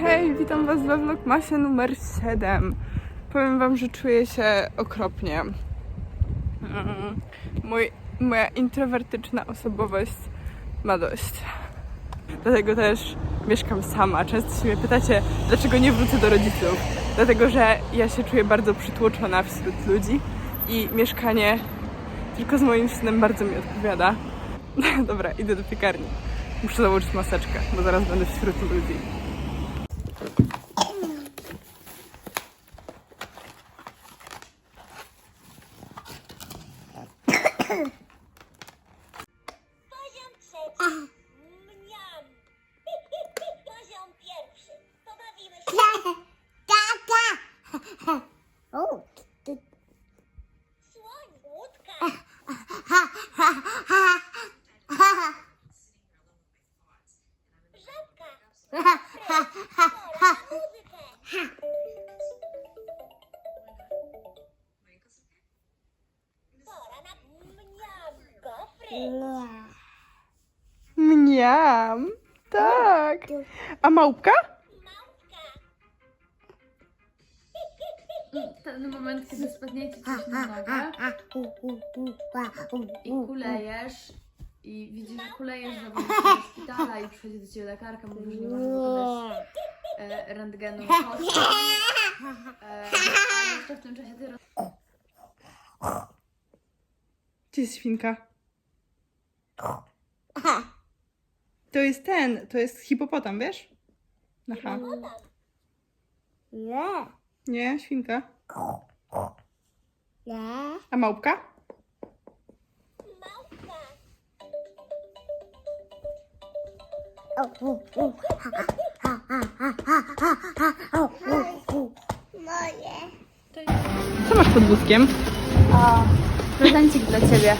Hej, witam Was we Vlogmasie numer 7. Powiem Wam, że czuję się okropnie. Mm, Mój, moja introwertyczna osobowość ma dość. Dlatego też mieszkam sama. Często się mnie pytacie, dlaczego nie wrócę do rodziców. Dlatego, że ja się czuję bardzo przytłoczona wśród ludzi i mieszkanie tylko z moim synem bardzo mi odpowiada. Dobra, idę do piekarni. Muszę założyć maseczkę, bo zaraz będę wśród ludzi. A małpka? Ten moment, kiedy spadniecie coś na nogę i kulejesz i widzisz, że kulejesz, że do szpitala i przychodzi do ciebie lekarka, mówi, że nie można wykonać e, rentgenu kości. E, a jeszcze w tym czasie ty roz- Gdzie jest świnka? To jest ten, to jest hipopotam, wiesz? Aha. Nie. Nie, świnka. Nie. A małpka? Małpka. Moje. Co masz pod wózkiem? O, prezencik dla ciebie.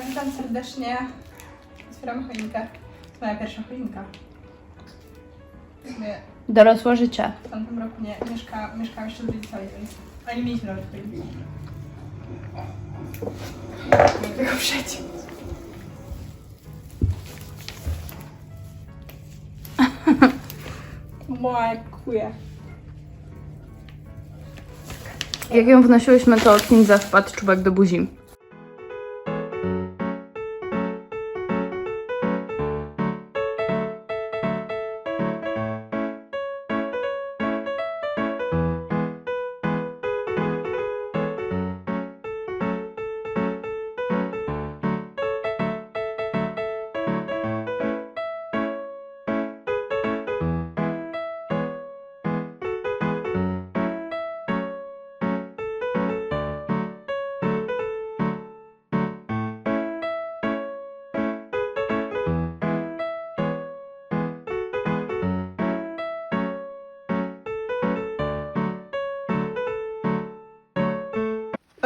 Witam serdecznie. Otwieram choinkę. To jest moja pierwsza choinka. Sumie Dorosłe życie. w tamtym roku nie mieszka, mieszkałam jeszcze z rodzicami, więc ale nie mieliśmy nawet choinki. Nie tego przeciw. Moja kuje. Jak ją wnosiłyśmy, to Kinza wpadł czubek do buzi.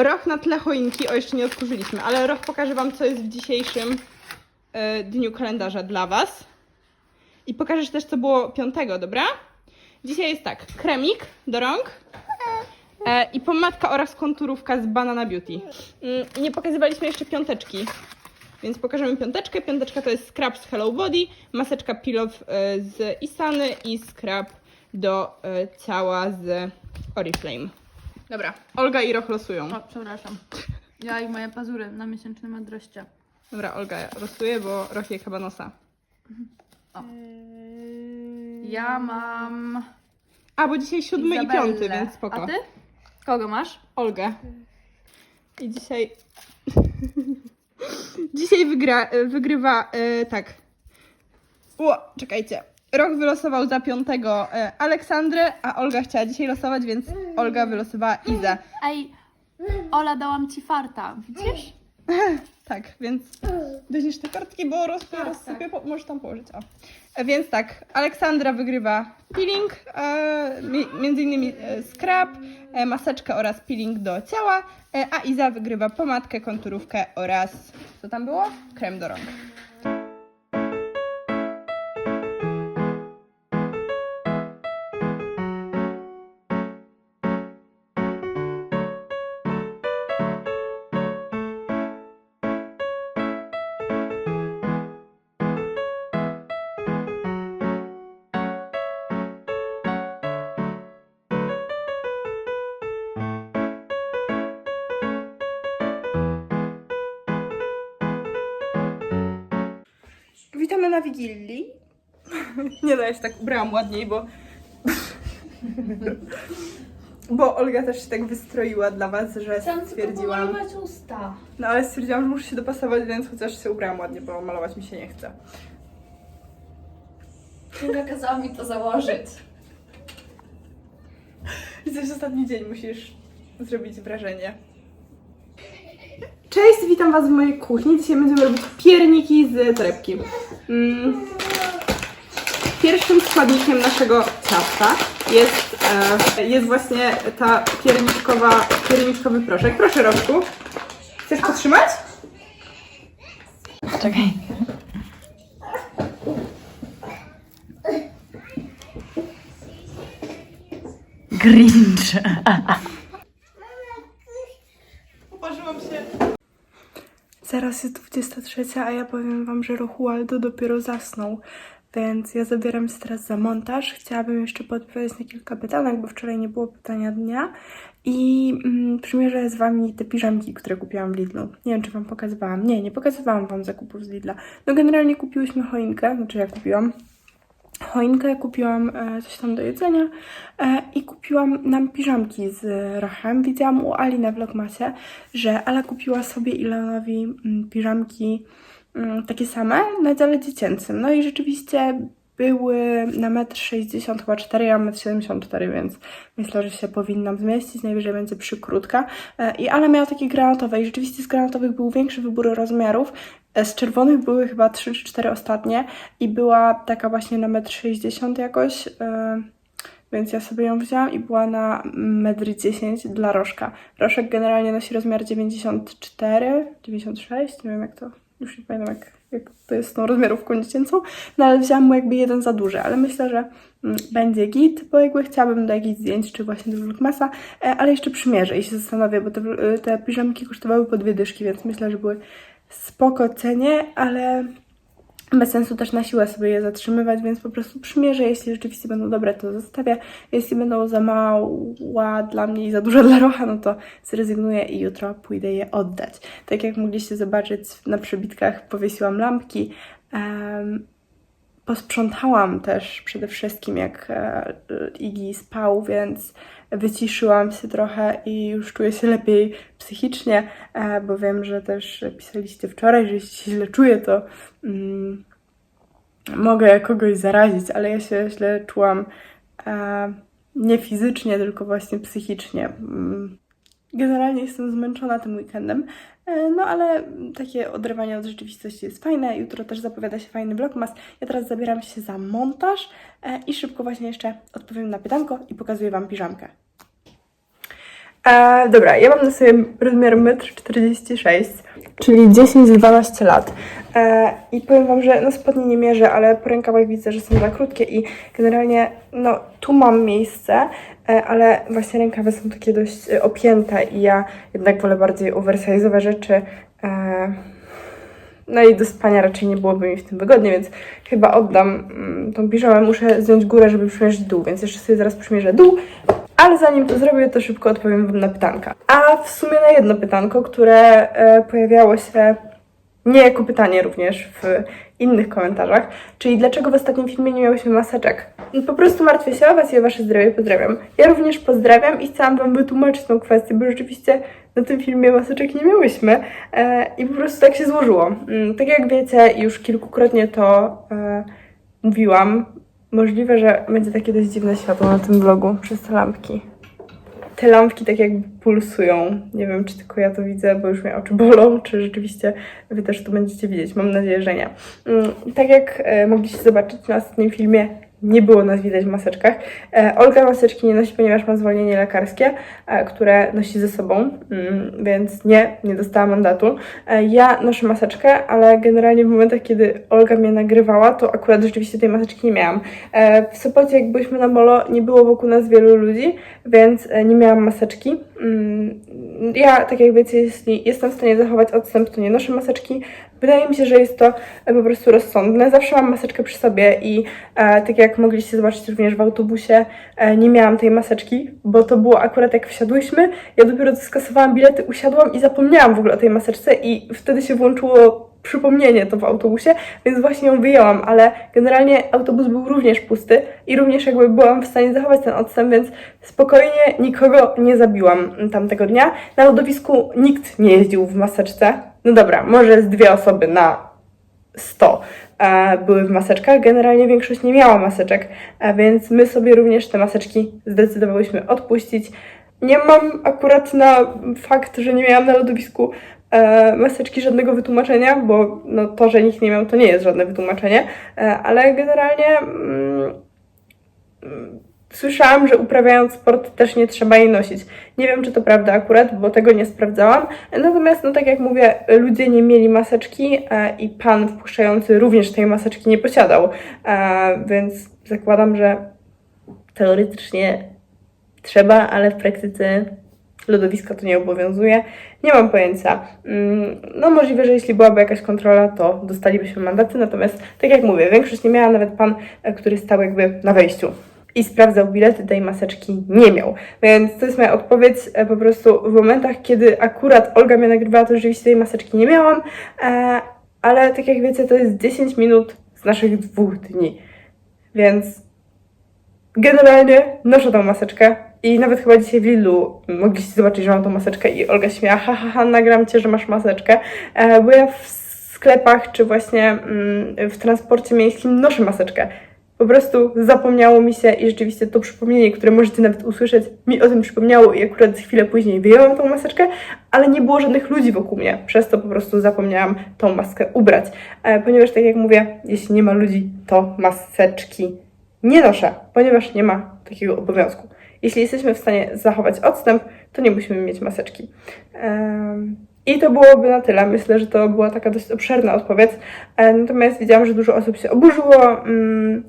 Roch na tle choinki, o jeszcze nie odkurzyliśmy, ale Roch pokaże Wam, co jest w dzisiejszym e, dniu kalendarza dla Was. I pokażesz też, co było piątego, dobra? Dzisiaj jest tak, kremik do rąk e, i pomadka oraz konturówka z Banana Beauty. Mm, nie pokazywaliśmy jeszcze piąteczki, więc pokażemy piąteczkę. Piąteczka to jest scrub z Hello Body, maseczka off e, z Isany i scrub do e, ciała z Oriflame. Dobra, Olga i Roch losują. O, przepraszam. Ja i moje pazury na miesięcznym adroście. Dobra, Olga losuje, bo Rochie chyba nosa. Ja mam... A, bo dzisiaj siódmy i Izabellę. piąty, więc spoko. A ty? Kogo masz? Olgę. I dzisiaj... dzisiaj wygra, wygrywa... e, tak. O, czekajcie. Roch wylosował za piątego e, Aleksandrę, a Olga chciała dzisiaj losować, więc Olga wylosowała Izę. Ej, Ola, dałam ci farta. Widzisz? Tak, więc weźmiesz te kartki, bo roz, rozsypię, po, możesz tam położyć. O. E, Więc tak, Aleksandra wygrywa peeling, e, mi- między innymi e, scrub, e, maseczkę oraz peeling do ciała, e, a Iza wygrywa pomadkę, konturówkę oraz, co tam było? Krem do rąk. Na Wigilii. Nie no, ja się tak ubrałam ładniej, bo... Bo Olga też się tak wystroiła dla was, że stwierdziłam... pomalować usta. No ale stwierdziłam, że muszę się dopasować, więc chociaż się ubrałam ładnie, bo malować mi się nie chce. Kinga kazała mi to założyć. Jesteś ostatni dzień, musisz zrobić wrażenie. Cześć, witam Was w mojej kuchni. Dzisiaj będziemy robić pierniki z torebki. Mm. Pierwszym składnikiem naszego ciasta jest, e, jest właśnie ta pierniczkowa, pierniczkowy proszek. Proszę, Rożku. Chcesz potrzymać? Czekaj. Grinch. Poparzyłam się. Zaraz jest 23, a ja powiem wam, że Rochualdo dopiero zasnął. Więc ja zabieram się teraz za montaż. Chciałabym jeszcze podpowiedzieć na kilka pytanek, bo wczoraj nie było pytania dnia. I mm, przymierzę z wami te piżamki, które kupiłam w Lidlu. Nie wiem, czy wam pokazywałam. Nie, nie pokazywałam wam zakupów z Lidla. No generalnie kupiłyśmy choinkę, znaczy ja kupiłam choinkę, kupiłam e, coś tam do jedzenia e, i kupiłam nam piżamki z Rachem. Widziałam u Ali na vlogmasie, że Ala kupiła sobie i Leonowi mm, piżamki mm, takie same na dziale dziecięcym. No i rzeczywiście były na 1,60 m, chyba 4, ja mam 1,74 m, więc myślę, że się powinnam zmieścić. Najwyżej będzie przykrótka. E, I Ala miała takie granatowe i rzeczywiście z granatowych był większy wybór rozmiarów. E, Z czerwonych były chyba 3 czy 4 ostatnie i była taka właśnie na 1,60 m jakoś. e, Więc ja sobie ją wzięłam i była na 1,10 m dla Rożka. Rożek generalnie nosi rozmiar 94, 96, nie wiem jak to, już nie pamiętam jak to jest tą rozmiarówką dziecięcą, no ale wzięłam mu jakby jeden za duży, ale myślę, że mm, będzie git, bo jakby chciałabym do jakichś zdjęć, czy właśnie do vlogmasa, e, ale jeszcze przymierzę i się zastanowię, bo te, w- te piżamki kosztowały po dwie dyszki, więc myślę, że były spoko cenie, ale bez sensu też na siłę sobie je zatrzymywać, więc po prostu przymierzę. Jeśli rzeczywiście będą dobre, to zostawię. Jeśli będą za mała dla mnie i za duża dla Rocha, no to zrezygnuję i jutro pójdę je oddać. Tak jak mogliście zobaczyć na przebitkach, powiesiłam lampki. Em, posprzątałam też przede wszystkim, jak e, Igi spał, więc wyciszyłam się trochę i już czuję się lepiej psychicznie, e, bo wiem, że też pisaliście wczoraj, że jeśli się źle czuję, to mm, mogę kogoś zarazić, ale ja się źle czułam e, nie fizycznie, tylko właśnie psychicznie. Mm. Generalnie jestem zmęczona tym weekendem, no ale takie odrywanie od rzeczywistości jest fajne. Jutro też zapowiada się fajny vlogmas. Ja teraz zabieram się za montaż e, i szybko właśnie jeszcze odpowiem na pytanko i pokazuję Wam piżamkę. E, dobra, ja mam na sobie rozmiar 1,46 m, czyli 10-12 lat. E, I powiem Wam, że no spodnie nie mierzę, ale po rękawach widzę, że są za krótkie i generalnie no tu mam miejsce, e, ale właśnie rękawy są takie dość e, opięte i ja jednak wolę bardziej oversize'owe rzeczy. E, no i do spania raczej nie byłoby mi w tym wygodnie, więc chyba oddam mm, tą piżamę. Muszę zdjąć górę, żeby przymierzyć dół, więc jeszcze sobie zaraz przymierzę dół. Ale zanim to zrobię, to szybko odpowiem Wam na pytanka. A w sumie na jedno pytanko, które e, pojawiało się nie jako pytanie również w innych komentarzach, czyli dlaczego w ostatnim filmie nie miałyśmy maseczek. Po prostu martwię się o Was i o Wasze zdrowie, pozdrawiam. Ja również pozdrawiam i chciałam Wam wytłumaczyć tą kwestię, bo rzeczywiście na tym filmie maseczek nie miałyśmy e, i po prostu tak się złożyło. Mm, tak jak wiecie, już kilkukrotnie to e, mówiłam, możliwe, że będzie takie dość dziwne światło na tym vlogu przez te lampki te lampki tak jakby pulsują. Nie wiem, czy tylko ja to widzę, bo już mnie oczy bolą, czy rzeczywiście wy też to będziecie widzieć. Mam nadzieję, że nie. Mm, Tak jak e, mogliście zobaczyć na ostatnim filmie, nie było nas widać w maseczkach. E, Olga maseczki nie nosi, ponieważ ma zwolnienie lekarskie, e, które nosi ze sobą, mm, więc nie, nie dostała mandatu. E, Ja noszę maseczkę, ale generalnie w momentach, kiedy Olga mnie nagrywała, to akurat rzeczywiście tej maseczki nie miałam. W Sopocie, jak byliśmy na molo, nie było wokół nas wielu ludzi, więc nie miałam maseczki. Mm, Ja, tak jak wiecie, jeśli jestem w stanie zachować odstęp, to nie noszę maseczki. Wydaje mi się, że jest to e, po prostu rozsądne. Zawsze mam maseczkę przy sobie i e, tak jak mogliście zobaczyć również w autobusie, e, nie miałam tej maseczki, bo to było akurat jak wsiadłyśmy. Ja dopiero skasowałam bilety, usiadłam i zapomniałam w ogóle o tej maseczce i wtedy się włączyło przypomnienie to w autobusie, więc właśnie ją wyjęłam, ale generalnie autobus był również pusty i również jakby byłam w stanie zachować ten odstęp, więc spokojnie nikogo nie zabiłam tamtego dnia. Na lodowisku nikt nie jeździł w maseczce. No dobra, może z dwie osoby na 100 e, były w maseczkach. Generalnie większość nie miała maseczek, e, więc my sobie również te maseczki zdecydowałyśmy odpuścić. Nie mam akurat na fakt, że nie miałam na lodowisku e, maseczki żadnego wytłumaczenia, bo no, to, że nikt nie miał, to nie jest żadne wytłumaczenie, e, ale generalnie mm, mm, słyszałam, że uprawiając sport też nie trzeba jej nosić. Nie wiem, czy to prawda akurat, bo tego nie sprawdzałam. Natomiast, no tak jak mówię, ludzie nie mieli maseczki e, i pan wpuszczający również tej maseczki nie posiadał, e, więc zakładam, że teoretycznie trzeba, ale w praktyce lodowiska to nie obowiązuje. Nie mam pojęcia. Mm, No możliwe, że jeśli byłaby jakaś kontrola, to dostalibyśmy mandaty, natomiast tak jak mówię, większość nie miała, nawet pan, e, który stał jakby na wejściu i sprawdzał bilety, tej maseczki nie miał. Więc to jest moja odpowiedź. E, Po prostu w momentach, kiedy akurat Olga mnie nagrywała, to rzeczywiście tej maseczki nie miałam, e, ale tak jak wiecie, to jest 10 minut z naszych dwóch dni. Więc generalnie noszę tą maseczkę i nawet chyba dzisiaj w Lidlu mogliście zobaczyć, że mam tą maseczkę i Olga śmiała, ha, ha, ha, nagram cię, że masz maseczkę, e, bo ja w sklepach czy właśnie mm, w transporcie miejskim noszę maseczkę. Po prostu zapomniało mi się i rzeczywiście to przypomnienie, które możecie nawet usłyszeć, mi o tym przypomniało i akurat chwilę później wyjęłam tą maseczkę, ale nie było żadnych ludzi wokół mnie, przez to po prostu zapomniałam tą maskę ubrać. E, ponieważ tak jak mówię, jeśli nie ma ludzi, to maseczki nie noszę, ponieważ nie ma takiego obowiązku. Jeśli jesteśmy w stanie zachować odstęp, to nie musimy mieć maseczki. I to byłoby na tyle. Myślę, że to była taka dość obszerna odpowiedź. E, Natomiast widziałam, że dużo osób się oburzyło. mm,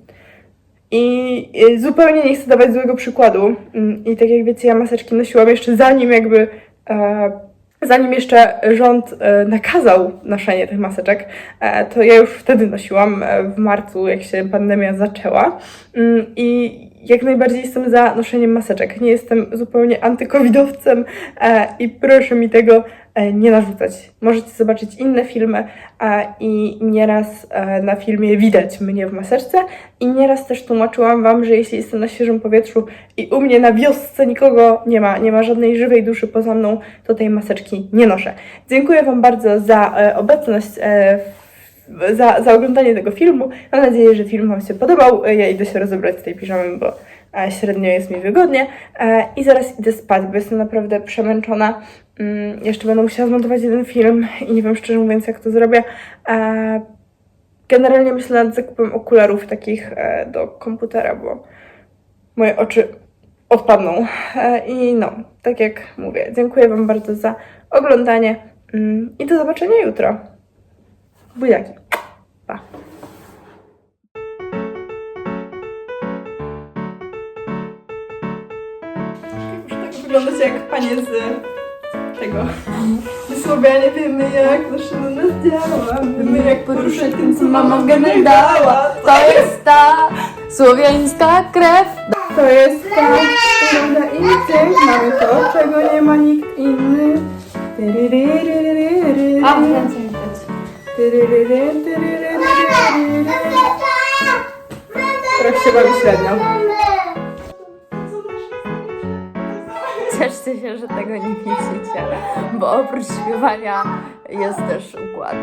I zupełnie nie chcę dawać złego przykładu. Mm, I tak jak wiecie, ja maseczki nosiłam jeszcze zanim jakby. E, Zanim jeszcze rząd e, nakazał noszenie tych maseczek, to ja już wtedy nosiłam w marcu, jak się pandemia zaczęła. Mm, I jak najbardziej jestem za noszeniem maseczek. Nie jestem zupełnie antykowidowcem e, i proszę mi tego e, nie narzucać. Możecie zobaczyć inne filmy e, i nieraz e, na filmie widać mnie w maseczce i nieraz też tłumaczyłam Wam, że jeśli jestem na świeżym powietrzu i u mnie na wiosce nikogo nie ma, nie ma żadnej żywej duszy poza mną, to tej maseczki nie noszę. Dziękuję Wam bardzo za e, obecność e, za, za oglądanie tego filmu. Mam nadzieję, że film Wam się podobał. Ja idę się rozebrać z tej piżamy, bo e, średnio jest mi wygodnie. E, I zaraz idę spać, bo jestem naprawdę przemęczona. Mm, Jeszcze będę musiała zmontować jeden film i nie wiem szczerze mówiąc, jak to zrobię. E, Generalnie myślę nad zakupem okularów takich e, do komputera, bo moje oczy odpadną. E, I no, tak jak mówię, dziękuję Wam bardzo za oglądanie mm, i do zobaczenia jutro. Buziaki. Pa. Tak wyglądać jak panie z tego. Słowianie wiemy jak nasze na nas działa. Wiemy jak poruszać tym, co mama w gener dała. To jest ta słowiańska krew. To jest ta prawda instynkt. Mamy to, czego nie ma nikt inny. A, więcej Teraz się bawi średnio. Cieszcie się, że tego nie widzicie, bo oprócz śpiewania jest też układ.